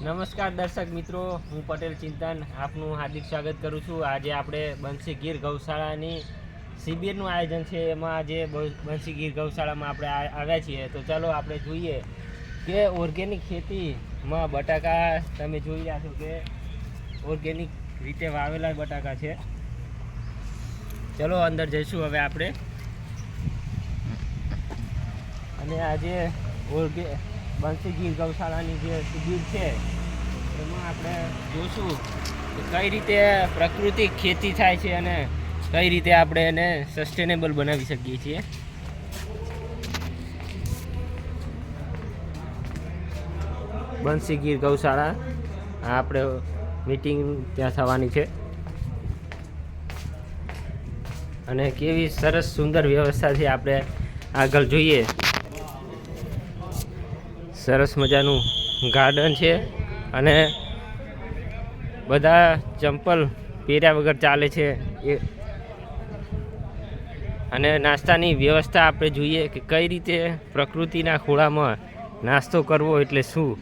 નમસ્કાર દર્શક મિત્રો, હું પટેલ ચિંતન આપનું હાર્દિક સ્વાગત કરું છું. આજે આપણે બંસી ગીર ગૌશાળાની શિબિરનું આયોજન છે. એમાં આજે બંસી ગીર ગૌશાળામાં આપણે આવ્યા છીએ. તો ચાલો આપણે જોઈએ કે ઓર્ગેનિક ખેતીમાં બટાકા, તમે જોઈ રહ્યા છો કે ઓર્ગેનિક રીતે વાવેલા બટાકા છે. ચલો અંદર જઈશું હવે આપણે. અને આજે ઓર્ગે બંસી ગીર ગૌશાળાની જે શિબિર છે, એમાં આપણે જોશું કે કઈ રીતે પ્રાકૃતિક ખેતી થાય છે અને કઈ રીતે આપણે એને સસ્ટેનેબલ બનાવી શકીએ છીએ. બંસી ગીર ગૌશાળા આપણે મીટિંગ ત્યાં થવાની છે. અને કેવી સરસ સુંદર વ્યવસ્થાથી આપણે આગળ જોઈએ. સરસ મજાનું ગાર્ડન છે અને બધા ચંપલ પહેર્યા વગર ચાલે છે એ. અને નાસ્તાની વ્યવસ્થા આપણે જોઈએ કે કઈ રીતે પ્રકૃતિના ખોળામાં નાસ્તો કરવો એટલે શું.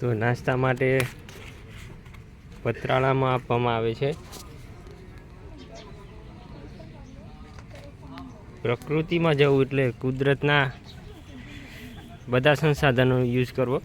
તો નાસ્તા માટે પતરાળામાં આપવામાં આવે છે. પ્રકૃતિમાં જવું એટલે કુદરતના બધા સંસાધનો યુઝ કરવો.